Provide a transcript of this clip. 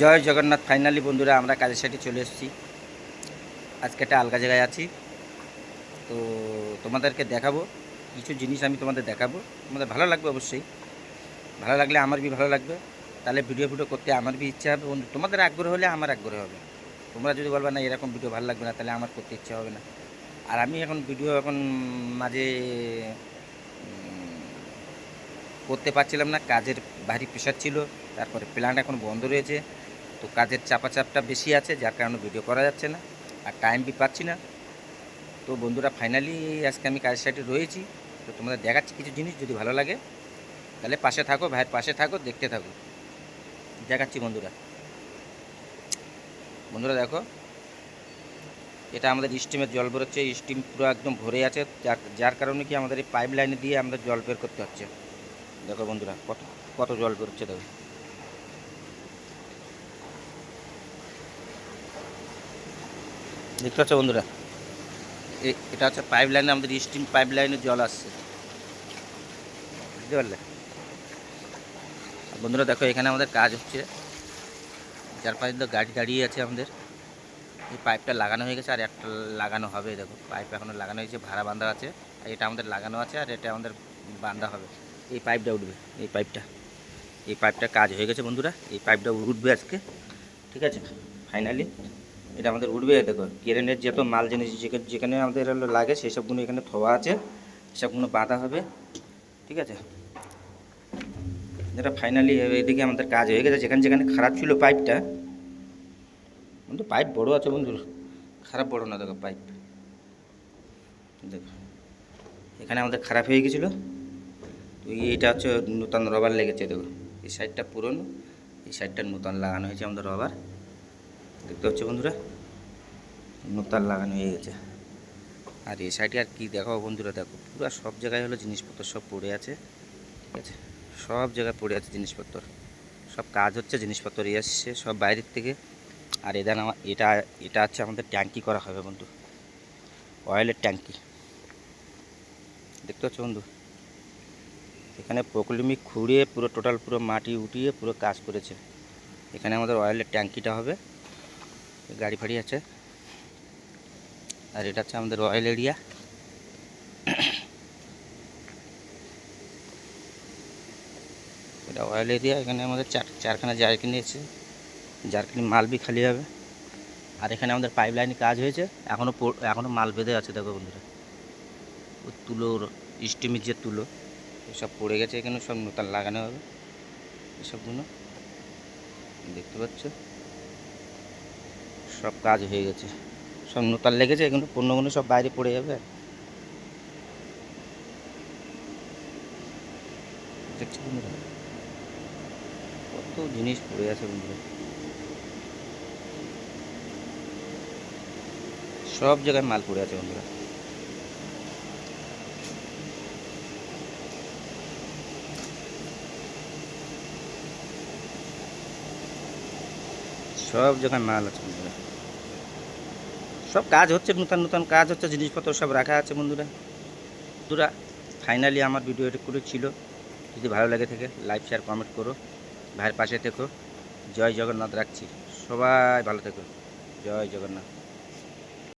জয় Jagannath finally বন্ধুরা আমরা কাজের সাইডে চলে এসেছি। আজকে একটা আলগা জায়গায় আছি। তো তোমাদেরকে দেখাবো, কিছু জিনিস আমি তোমাদের দেখাবো। তোমাদের ভালো লাগবে অবশ্যই। ভালো লাগলে আমার বি ভালো লাগবে। তাহলে ভিডিও ভিডিও করতে আমার বি ইচ্ছা হবে। বন্ধু, তোমাদের আগ্রহ হলে আমার আগ্রহ হবে। তোমরা যদি বলবে, না, এরকম ভিডিও ভালো লাগবে না, তাহলে আমার করতে ইচ্ছা হবে না। আর আমি এখন ভিডিও এখন মাঝে করতে পারছিলাম না। কাজের ভারী প্রেশার ছিল। তারপরে প্ল্যান্ট এখন বন্ধ রয়েছে। তো কাজের চাপাচাপটা বেশি আছে, যার কারণে ভিডিও করা যাচ্ছে না, আর টাইম বি পাচ্ছি না। তো বন্ধুরা ফাইনালি আজকে আমি কাজের সাইডে রয়েছি। তো তোমাদের দেখাচ্ছি কিছু জিনিস, যদি ভালো লাগে, তাহলে পাশে থাকো, ভাইয়ের পাশে থাকো, দেখতে থাকো। দেখাচ্ছি বন্ধুরা। বন্ধুরা দেখো, এটা আমাদের স্টিমের জল বেরোচ্ছে স্টিম পুরো একদম ভরে আছে, যার যার কারণে কি আমাদের এই পাইপ লাইনে দিয়ে আমাদের জল বের করতে হচ্ছে। দেখো বন্ধুরা, কত কত জল বেরোচ্ছে দেখো। দেখতে পাচ্ছ বন্ধুরা? এটা হচ্ছে পাইপ লাইনে আমাদের স্টিম পাইপ লাইনে জল আসছে। বুঝতে পারলে? বন্ধুরা, দেখো, এখানে আমাদের কাজ হচ্ছে। চার পাঁচ তো গাড়ি দাঁড়িয়ে আছে আমাদের। এই পাইপটা লাগানো হয়ে গেছে, আর একটা লাগানো হবে, দেখো। পাইপ এখনও লাগানো হয়েছে, ভাড়া বাঁধা আছে। আর এটা আমাদের লাগানো আছে, আর এটা আমাদের বাঁধা হবে। এই পাইপটা উঠবে, এই পাইপটা এই পাইপটা কাজ হয়ে গেছে বন্ধুরা, এই পাইপটা উঠবে আজকে। ঠিক আছে? ফাইনালি এটা আমাদের উঠবে দেখো, কেরেনের যত মাল জিনিস যেখানে আমাদের লাগে সেই সবগুলো এখানে থোয়া আছে সবগুলো বাঁধা হবে, ঠিক আছে? যেটা ফাইনালি এদিকে আমাদের কাজ হয়ে গেছে, যেখানে যেখানে খারাপ ছিল পাইপটা কিন্তু পাইপ বড় আছে বন্ধু, খারাপ বড় না, দেখো পাইপ দেখো, এখানে আমাদের খারাপ হয়ে গেছিল, তো এইটা হচ্ছে নূতন রবার লেগেছে, দেখো, এই সাইডটা পুরনো, এই সাইডটা নূতন লাগানো হয়েছে আমাদের রবার দেখতে হচ্ছে বন্ধুরা? নূতন লাগানো হয়ে গেছে। আর এই সাইডে আর কি দেখো বন্ধুরা? দেখো, পুরো সব জায়গায় হলো জিনিসপত্র সব পড়ে আছে, ঠিক আছে? সব জায়গায় পড়ে আছে জিনিসপত্র। সব কাজ হচ্ছে জিনিসপত্র নিয়ে আসছে সব বাইরের থেকে। আর এদের আমার এটা এটা হচ্ছে আমাদের ট্যাঙ্কি করা হবে বন্ধু। অয়েলের ট্যাঙ্কি। দেখতে পাচ্ছ বন্ধু? এখানে প্রকলিমি খুঁড়িয়ে পুরো টোটাল পুরো মাটি উঠিয়ে পুরো কাজ করেছে। এখানে আমাদের অয়েলের ট্যাঙ্কিটা হবে। গাড়ি ফাড়ি আছে। আর এটা হচ্ছে আমাদের রয়্যাল এরিয়া। এটা অয়েল এরিয়া, এখানে আমাদের চার, চারখানা জারকিনি আছে জারকিনি মাল বি খালি হবে। আর এখানে আমাদের পাইপ লাইনে কাজ হয়েছে। এখনও এখনও মাল বেঁধে আছে, দেখো বন্ধুরা। ও তুলোর, স্টিমের যে তুলো, এসব পড়ে গেছে এখানে, সব নতুন লাগানো হবে। এসবগুলো। দেখতে পাচ্ছ? সব কাজ হয়ে গেছে। সব নতুন লেগেছে এগুলো পণ্যগুলো সব বাইরে পড়ে যাবে। দেখছি বন্ধুরা। কত জিনিস পড়ে আছে বন্ধুরা। সব জায়গায় মাল পড়ে আছে বন্ধুরা। সব জায়গায় মাল আছে বন্ধুরা। সব কাজ হচ্ছে, নতুন নতুন কাজ হচ্ছে, জিনিসপত্র সব রাখা আছে বন্ধুরা। বন্ধুরা ফাইনালি আমার ভিডিও এটুকু ছিল যদি ভালো লাগে থাকে লাইক শেয়ার কমেন্ট করো। ভাইয়ের পাশে থেকো। জয় জগন্নাথ রাখছি। সবাই ভালো থেকো। জয় জগন্নাথ।